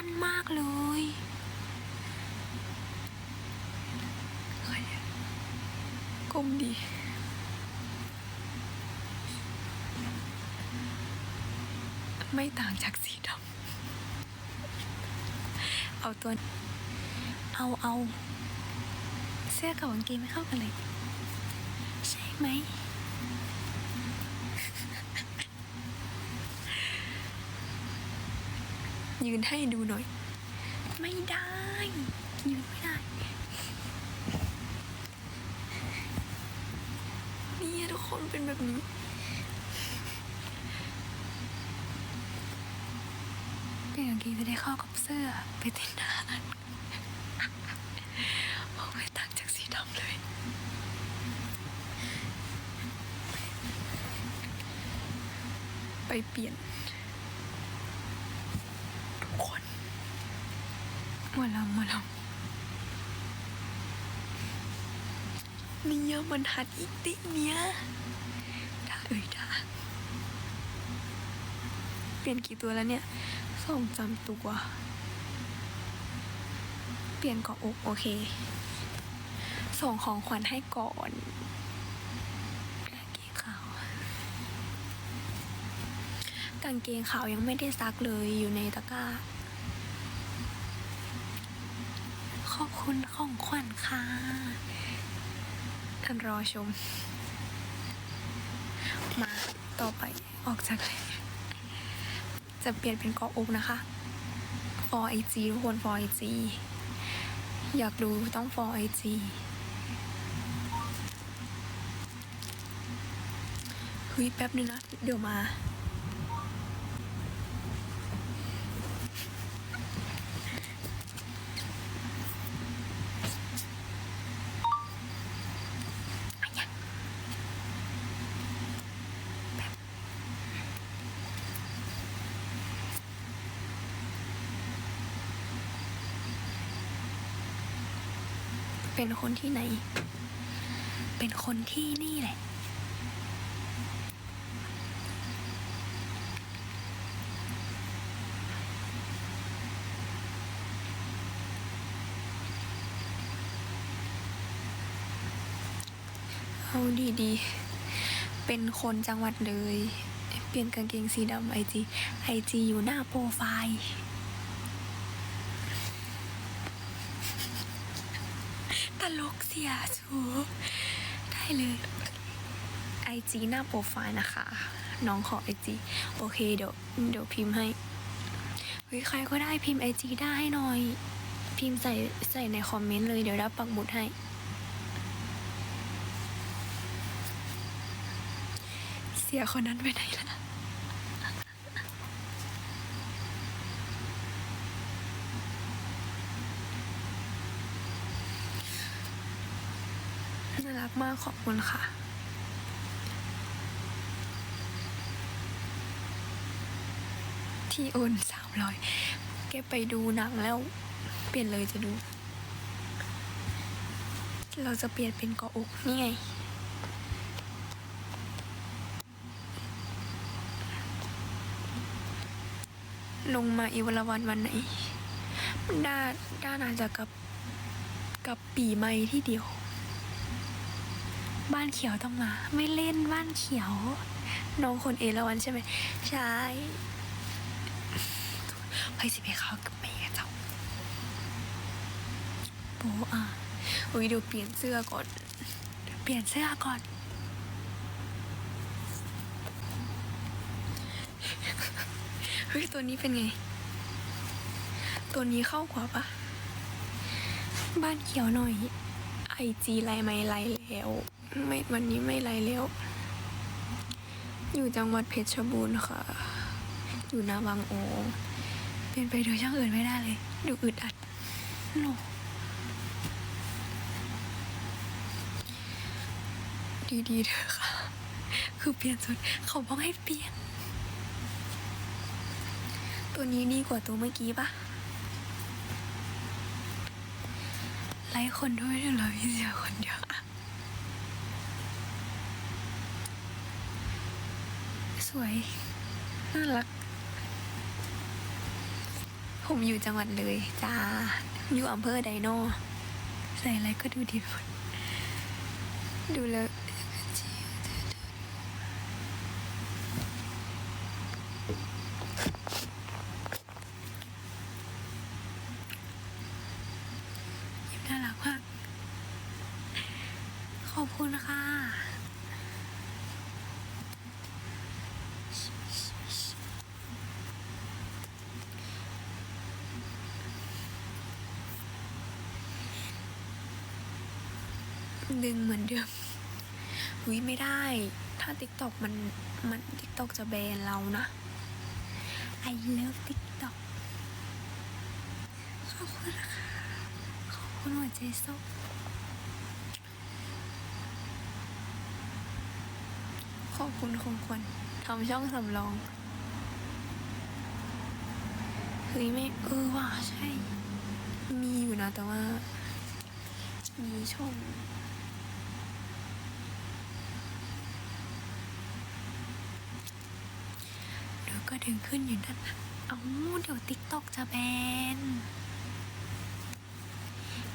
สั้นมากเลยก้มดีไม่ต่างจากสีดำ เอาตัว เอาเอา เสื้อกับกางเกงไม่เข้ากันเลย ใช่ไหม ยืนให้ดูหน่อย ไม่ได้ ยืนไม่ได้เนี่ยทุกคนเป็นแบบนี้ เปลี่ยนกางเกงจะได้เข้ากับเสื้อไปเต้นนานโอ้ไม่ต่างจากสีดำเลยไปเปลี่ยน ทุกคน หมาลำหมาลำเนี่ยมันหัดอีกติเนี่ยด่าเอ่ยด่าเปลี่ยนกี่ตัวแล้วเนี่ยสองจำตัว เปลี่ยนเกาะอกโอเค ส่งของขวัญให้ก่อนกางเกงขาวกางเกงขาวยังไม่ได้ซักเลยอยู่ในตะกร้า ขอบ คุณของขวัญค่ะท่านรอชม มาต่อไปออกจากเลยจะเปลี่ยนเป็นเกาะอกนะคะ for IG ทุกคน for IG อยากดูต้อง for IG เฮ้ยแป๊บนึงนะ เดี๋ยวมา เป็นคนที่ไหน เป็นคนที่นี่แหละ เอาดีๆ เป็นคนจังหวัดเลย เปลี่ยนกางเกงสีดำไอจีไอจีอยู่หน้าโปรไฟล์ ต ลกเสียสูได้เลยไอจีหน้าโปรไฟล์นะคะ น้องขอไอจีโอเคเดี๋ยวเดี๋ยวพิมพ์ให้เฮ้ยใครก็ได้พิมพ์ไอจีได้หน่อย พิมพ์ใส่ใส่ในคอมเมนต์เลยเดี๋ยวรับปักหมุดให้เสียคนนั้นไปไหนล่ะ น่ารักมากขอบคุณค่ะ ที่โอนสามร้อยแกไปดูหนังแล้ว เปลี่ยนเลยจะดู เราจะเปลี่ยนเป็นเกาะอกนี่ไงลงมาอีวัลวันวันไหนด้าด้าน่าจะกับกับปีใหม่ที่เดียว บ้านเขียวต้องมา ไม่เล่นบ้านเขียว น้องคนเอราวันใช่ไหมใช่ไปสิไปเข้ากับแม่เจ้าโบอะอุ้ยเดี๋ยวเปลี่ยนเสื้อก่อน เปลี่ยนเสื้อก่อนเฮ้ยตัวนี้เป็นไง ตัวนี้เข้ากว่าปะบ้านเขียวหน่อยไอจีไลไม่ไลแล้ว ไม่วันนี้ไม่ไลแล้ว อยู่จังหวัดเพชรบูรณ์ค่ะ อยู่นาบางโองเปลี่ยนไปดูช่างอื่นไม่ได้เลย ดูอึดอัดโนดีๆเถอะค่ะ คือเปลี่ยนสุดเขาบอกให้เปลี่ยน ตัวนี้ดีกว่าตัวเมื่อกี้ปะไลค์คนด้วยเดี๋ยวเราพี่เสียคนเดียวอะ สวย น่ารัก ผมอยู่จังหวัดเลยจ้า อยู่อำเภอไดโน ใส่อะไรก็ดูดีหมดดูแล้วยิ้มน่ารักมาก ขอบคุณค่ะ ดึงเหมือนเดิมหุยไม่ได้ ถ้า TikTok มันมัน TikTok จะแบนเรานะ I love TikTok ขอบคุณนะคะขอบคุณหัวใจส้มขอบคุณคงควรทำช่องสำรองเฮ้ยไม่เออว่ะใช่ มีอยู่นะแต่ว่า มีช่อง เดี๋ยว ก็ดึงขึ้นอยู่นั่นนะเอาเดี๋ยวติ๊กตอกจะแบน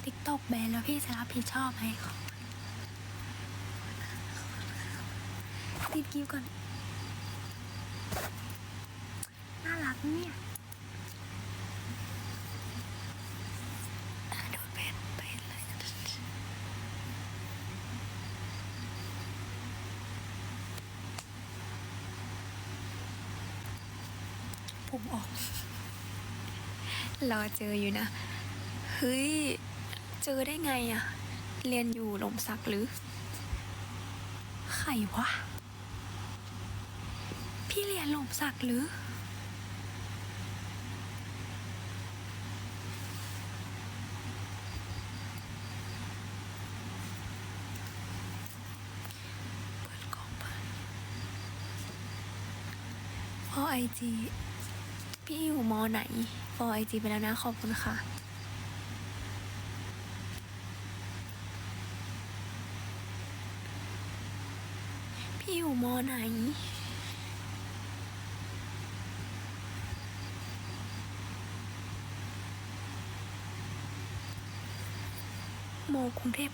ติ๊กตอกแบนแล้วพี่จะรับผิดชอบไหมขอบคุณติดกิ้วก่อน น่ารักเนี่ยอะโดนแบนไปเลย ผมออก รอเจออยู่นะ เฮ้ย เจอได้ไงอะเรียนอยู่หลมสักหรือ ใครวะ พี่เรียนหลมสักหรือ เปิดกล้องไปพอไอจี พี่อยู่มอไหนฟอไอจีไปแล้วนะ ขอบคุณค่ะ พี่อยู่มอไหนมอกรุงเทพ